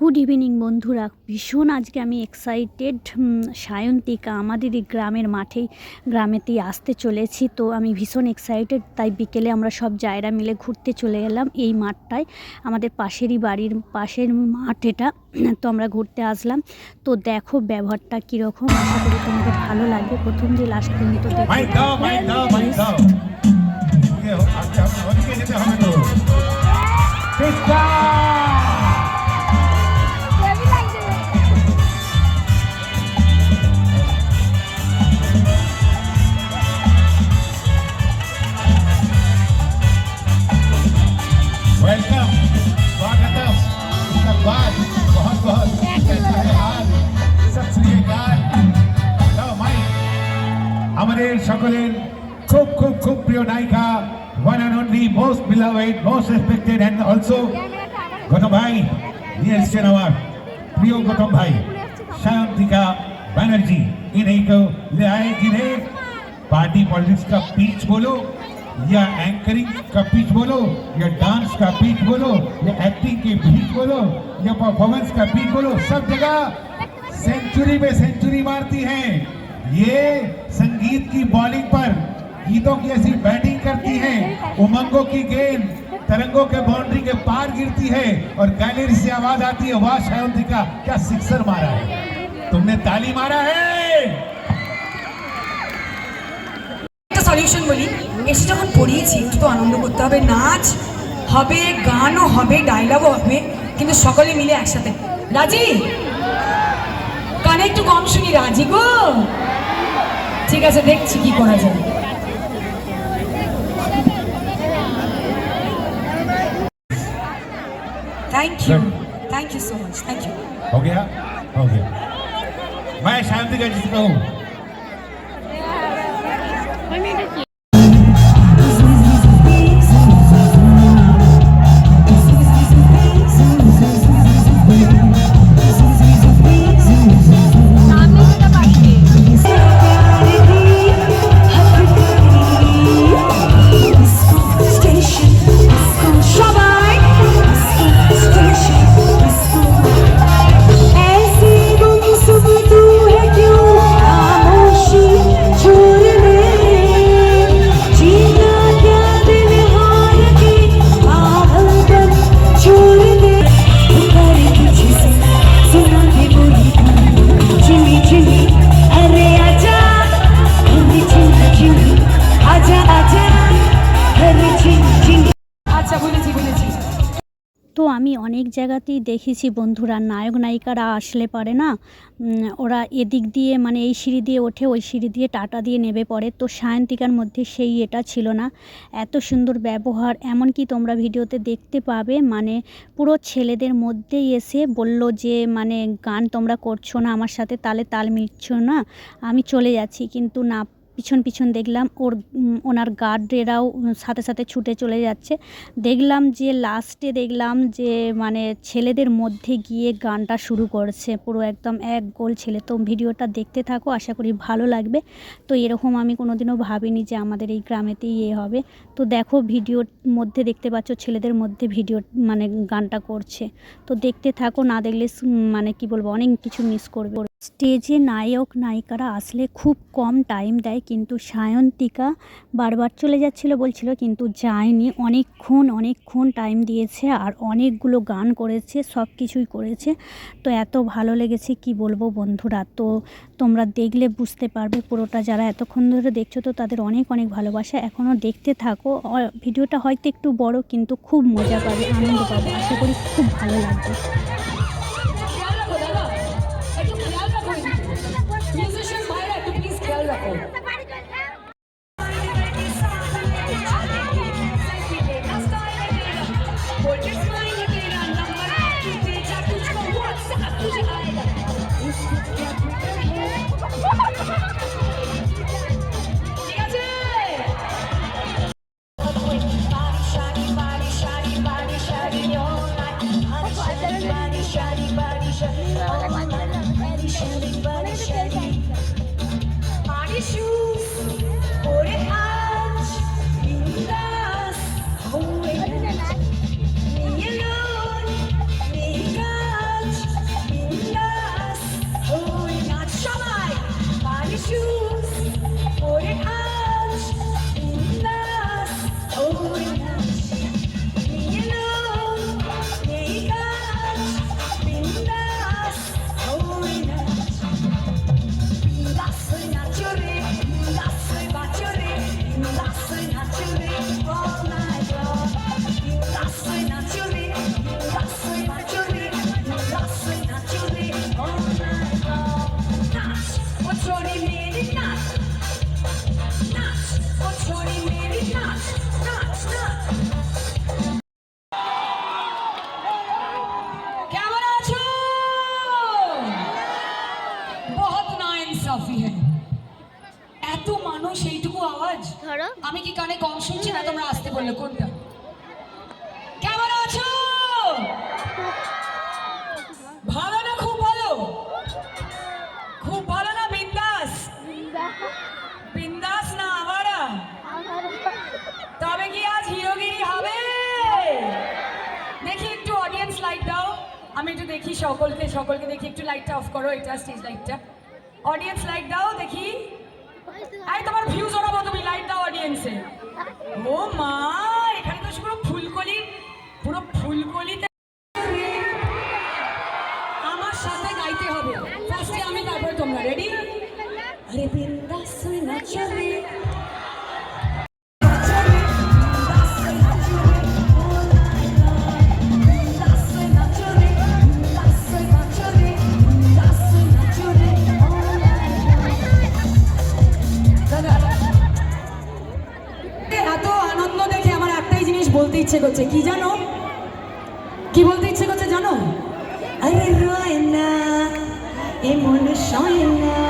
Good evening বন্ধুরা। ভীষণ আজকে আমি এক্সাইটেড সায়ন্তিকা আমাদের এই গ্রামের মাঠেই গ্রামেতেই আসতে চলেছি। তো আমি ভীষণ এক্সাইটেড তাই বিকেলে আমরা সব জায়গা মিলে ঘুরতে চলে গেলাম এই মাঠটায়। আমাদের পাশেরই বাড়ির পাশের মাঠ এটা তো আমরা ঘুরতে আসলাম। তো দেখো ব্যবহারটা কীরকম আশা করি তোমাদের ভালো লাগবে। প্রথম যে লাস্ট পর্যন্ত মাইক আমাদের সকলের খুব খুব খুব প্রিয় নায়িকা one and only most beloved most respected and also Gautam ভাই নিয়ে এসছেন আমার প্রিয় গৌতম ভাই शांतिका बनर्जी इन्हीं को ले आए जिन्हें पार्टी पॉलिटिक्स का पीच बोलो या एंकरिंग का पीच बोलो या डांस का पीच बोलो या एक्टिंग के पीच बोलो या परफॉर्मेंस का पीच बोलो सब जगह सेंचुरी में सेंचुरी मारती हैं ये संगीत की बॉलिंग पर गीतों की ऐसी बैटिंग करती हैं उमंगों की गेंद तरंगों के बाउंड्री के पार गिरती है और गैलरी से आवाज आती है वाह शायंतिका क्या सिक्सर मारा है तुमने ताली मारा है একটা সলিউশন বলি এসে যখন পড়িয়েছি একটু তো আনন্দ করতে হবে নাচ হবে গানও হবে ডায়লগও হবে কিন্তু সকলে মিলে একসাথে রাজি কানে একটু কম শুনি রাজি গো ঠিক আছে দেখছি কি করা যায় thank you thank you so much thank you हो गया हो गया मैं शांतिका जी से कहूँ আমি অনেক জায়গাতেই দেখেছি বন্ধুরা, নায়ক নায়িকারা আসলে পারে না। ওরা এদিক দিয়ে মানে এই সিঁড়ি দিয়ে ওঠে, ওই সিঁড়ি দিয়ে টাটা দিয়ে নেবে পড়ে। তো সায়ন্তিকার মধ্যে সেই এটা ছিল না। এত সুন্দর ব্যবহার, এমনকি তোমরা ভিডিওতে দেখতে পাবে মানে পুরো ছেলেদের মধ্যেই এসে বলল যে মানে গান তোমরা করছ না, আমার সাথে তালে তাল মিলছ না, আমি চলে যাচ্ছি। কিন্তু না পিছন পিছন দেখলাম, ওর ওনার গার্ডেরাও সাথে সাথে ছুটে চলে যাচ্ছে। দেখলাম যে লাস্টে দেখলাম যে মানে ছেলেদের মধ্যে গিয়ে গানটা শুরু করছে। পুরো একদম এক গোল ছেলে। তো ভিডিওটা দেখতে থাকো, আশা করি ভালো লাগবে। তো এরকম আমি কোনোদিনও ভাবিনি যে আমাদের এই গ্রামেতেই ইয়ে হবে। তো দেখো ভিডিওর মধ্যে দেখতে পাচ্ছ ছেলেদের মধ্যে ভিডিও মানে গানটা করছে। তো দেখতে থাকো, না দেখলে মানে কি বলব, অনেক কিছু মিস করবে। স্টেজে নায়ক, নায়িকারা আসলে খুব কম টাইম দেয়, কিন্তু সায়ন্তিকা বারবার চলে যাচ্ছিল, বলছিল কিন্তু যায়নি। অনেকক্ষণ অনেকক্ষণ টাইম দিয়েছে আর অনেকগুলো গান করেছে, সব কিছুই করেছে। তো এত ভালো লেগেছে, কি বলব বন্ধুরা? তো তোমরা দেখলে বুঝতে পারবে পুরোটা। যারা এতক্ষণ ধরে দেখছ তো তাদের অনেক অনেক ভালোবাসা। এখনও দেখতে থাকো। ভিডিওটা হয়তো একটু বড়, কিন্তু খুব মজা পাবে, আনন্দ পাবে। আশা করি খুব ভালো লাগবে। ঠিক আমি কি কানে কম শুনছি না তোমরা আসতে বললে? কোনটা? কেমন আছো? ভালো না খুব ভালো? খুব ভালো না বিন্দাস? বিন্দাস না আবারা তবে কি আজ হিরোগিরি হবে? দেখি একটু অডিয়েন্স লাইট দাও। আমি একটু দেখি সকলকে সকলকে দেখি একটু লাইটটা অফ করো, এটা স্টেজ লাইটটা অডিয়েন্স লাইট দাও, দেখি। আরে তোমার ভিউজ ওরাবো এন্ট্রান্সে ও মা, এখানে তো পুরো ফুলকলি পুরো ফুলকলি আমার সাথে গাইতে হবে। আমি, তারপরে তোমরা। রেডি আরে বিন্দাস চলে করছে কি জানো? কি বলতে ইচ্ছে করছে জানো? আরে রয় না এমন সয় না।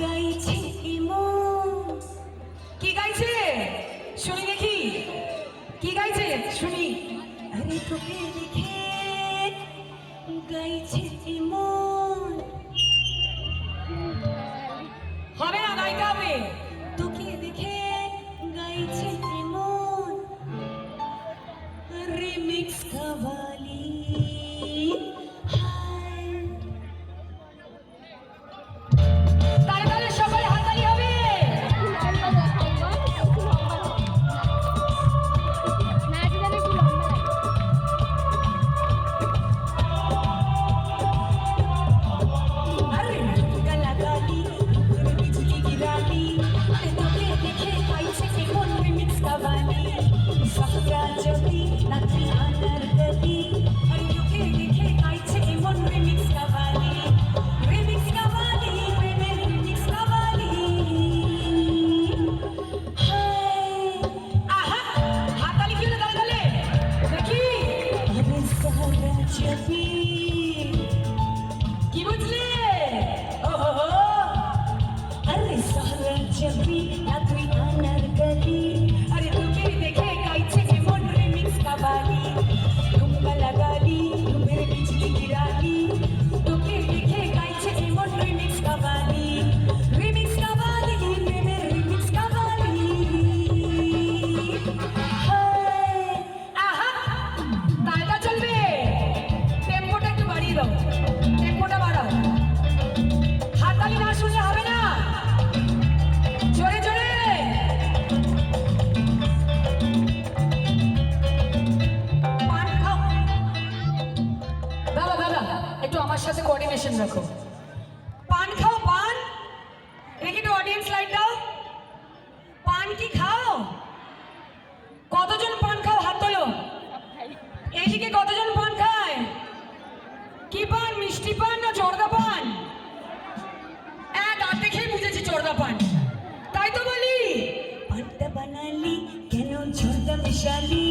গাইছে কি গাইছে? শুনি দেখি। কি গাইছে? শুনি। আরে তোকে দেখে গাইছে ইমন সাথে কোঅর্ডিনেশন রাখো। পান খাও, পান। এদিকে একটু অডিয়েন্স লাইট দাও। পান কি খাও? কতজন পান খাও? হাত তোলো। এইদিকে কতজন পান খায়? কি পান? মিষ্টি পান না জর্দা পান? এক আর দেখেই বুঝেছি জর্দা পান। তাই তো বলি। পান্তা বানালি, কেন ঝর্দা মিশালি?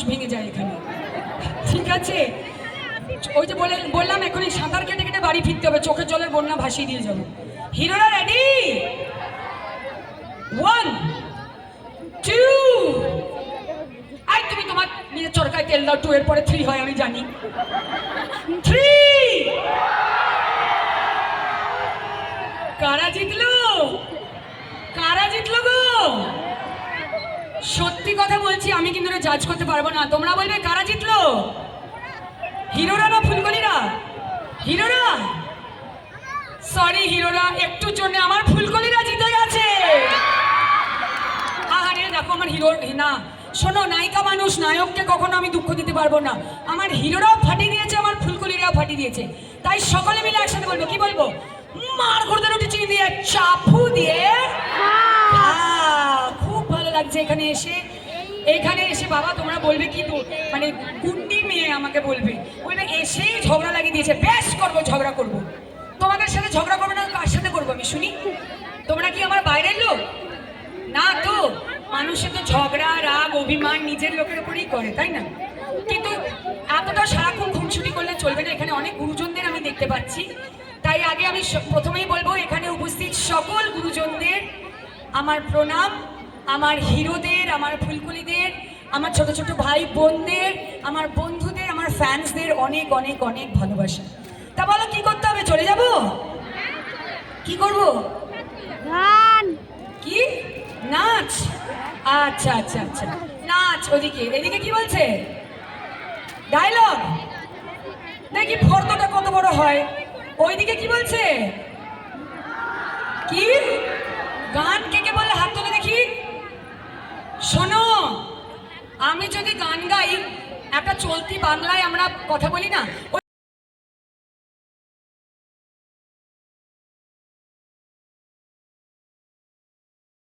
বাঁশ ভেঙে যায় এখানে। ঠিক আছে? ওই যে বলে বললাম এখনই সাঁতার কেটে কেটে বাড়ি ফিরতে হবে, চোখের জলের বন্যা ভাসিয়ে দিয়ে যাব। হিরোরা রেডি ওয়ান টু আই, তুমি তোমার নিজের চরকায় তেল দাও টু এর পরে থ্রি হয়, আমি জানি। থ্রি কারা জিতলো? কারা জিতলো গো? সত্যি কথা বলছি আমি কিন্তু জাজ করতে পারব না। তোমরা বলবে কারা জিতলো? হিরোরা না ফুলকলিরা হিরোরা? সরি হিরোরা একটুর জন্য আমার ফুলকলিরা জিতে গেছে। আহারে দেখো আমার হিরো না শোনো নায়িকা মানুষ নায়ককে কখনো আমি দুঃখ দিতে পারব না। আমার হিরোরাও ফাটিয়ে দিয়েছে আমার ফুলকলিরাও ফাটিয়ে দিয়েছে। তাই সকলে মিলে একসাথে বলব কি বলব? মার করতে রুটি চিনি দিয়ে চাপু দিয়ে ভালো লাগছে এখানে এসে। এখানে এসে বাবা, তোমরা বলবে কি তো? মানে গুন্ডি মেয়ে আমাকে বলবে। বলবে এসেই ঝগড়া লাগিয়ে দিয়েছে। বেশ করব, ঝগড়া করব। তোমাদের সাথে ঝগড়া করব না, কার সাথে করব আমি? শুনি? তোমরা কি আমার বাইরের লোক? না তো মানুষের তো ঝগড়া, রাগ, অভিমান নিজের লোকের উপরেই করে, তাই না? কিন্তু এতটা সারাক্ষণ খুনসুটি করলে চলবে না। এখানে অনেক গুরুজনদের আমি দেখতে পাচ্ছি। তাই আগে আমি প্রথমেই বলব, এখানে উপস্থিত সকল গুরুজনদের আমার প্রণাম। আমার হিরোদের আমার ফুলকুলিদের আমার ছোট ছোট ভাই বোনদের আমার বন্ধুদের আমার ফ্যান্সদের অনেক অনেক অনেক ভালোবাসা। তা বলো কি করতে হবে? চলে যাব? কি করব? গান। কি? নাচ? আচ্ছা আচ্ছা আচ্ছা। নাচ ওদিকে। এদিকে কি বলছে? ডায়লগ? দেখি ফর্দটা কত বড় হয়। ওইদিকে কি বলছে? কি? গান কে কে বলে হাত তুলে দেখি। শোনো আমি যদি গান গাই একটা চলতি বাংলায় আমরা কথা বলি না